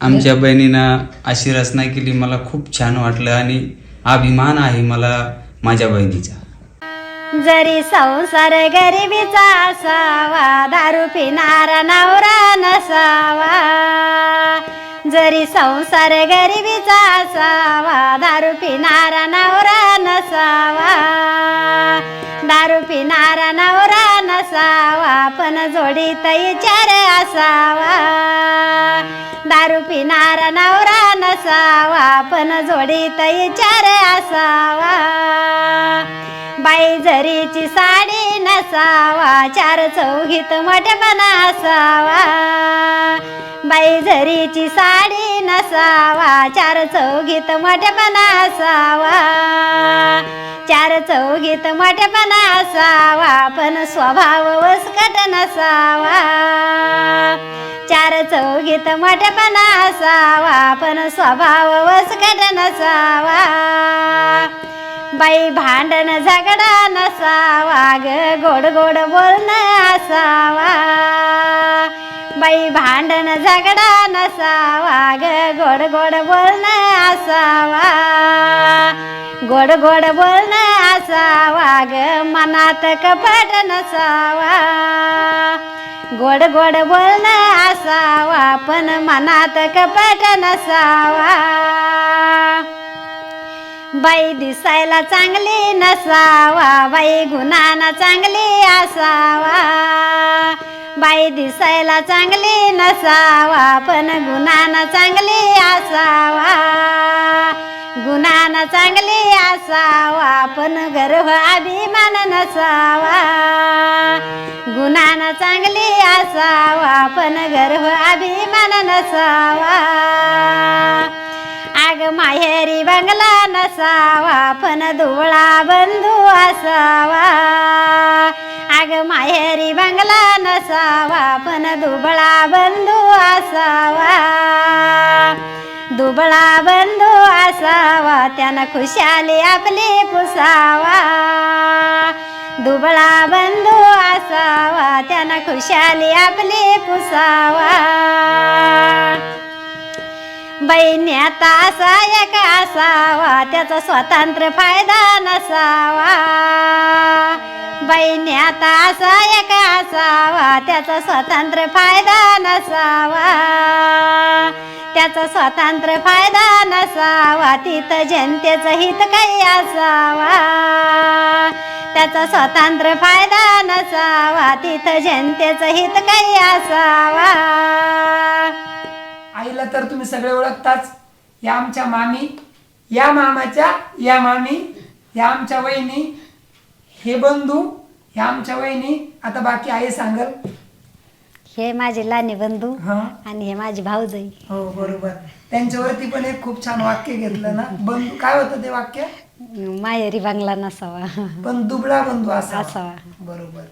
आमच्या बहिणीनं अशी रचना केली मला खूप छान वाटलं आणि अभिमान आहे मला माझ्या बहिणीचा. जरी संसार गरिबीचा असावा दारू पिणारा नवरा नसावा. जरी संसार गरिबीचा असावा दारू पिणारा आपण पण जोडीत विचार असावा. दारू पिणारा नवरा नसावा पण जोडीत विचार असावा. बाई जरीची साडी नसावा चार चौघीत मोठेपणा असावा. बाई जरीची साडी नसावा चार चौघीत मोठेपणा असावा. चार चौगीत मोठेपणा असावा पण स्वभाव वसकट नसावा. चार चौगीत मोठेपणा असावा पण स्वभाव वसकट नसावा. बाई भांडण झगडा नसावा ग गोड गोड बोलणं असावा. बाई भांडण झगडा नसावा ग गोड गोड बोलणं असावा. गोड गोड बोलणं असावा ग मनात कपट नसावा. गोड गोड बोलणं असावा पण मनात कपट नसावा. बाई दिसायला चांगली नसावा बाई गुणाना चांगली असावा. बाई दिसायला चांगली नसावा पण गुणाना चांगली असावा. गुणाना चांगली असावा पण गर्व अभिमान नसावा. गुणाना चांगली असावा पण गर्व अभिमान नसावा. आग माहेरी बंगला नसावा पण दुवळा बंधू असावा. माहेरी बंगला नसावा पण दुबळा बंधू असावा. दुबळा बंधू असावा त्यानं खुशाली आपली पुसावा. दुबळा बंधू असावा त्यानं खुशाली आपली पुसावा. बैन्याता असा एक असा त्याचा स्वतंत्र फायदा नसावा. बैन्याता असा एक असावा. त्याचा स्वतंत्र फायदा नसावा. त्याचा स्वतंत्र फायदा नसावा. तिथं जनतेचं हित काही असावा. त्याचा स्वतंत्र फायदा नसावा. तिथं जनतेचं हित काही असावा. आईला तर तुम्ही सगळे ओळखताच. या आमच्या मामी या मामाच्या या मामी या आमच्या वहिनी हे बंधू ह्या आमच्या वहिनी आता बाकी आई सांगल. हे माझे लहाने बंधू हा. आणि हे माझी भाऊजाई. हो बरोबर. त्यांच्यावरती पण एक खूप छान वाक्य घेतलं ना. बंधू काय होतं ते वाक्य? माहेरी बंगला नसावा. पण दुबळा बंधू असा असावा. बरोबर.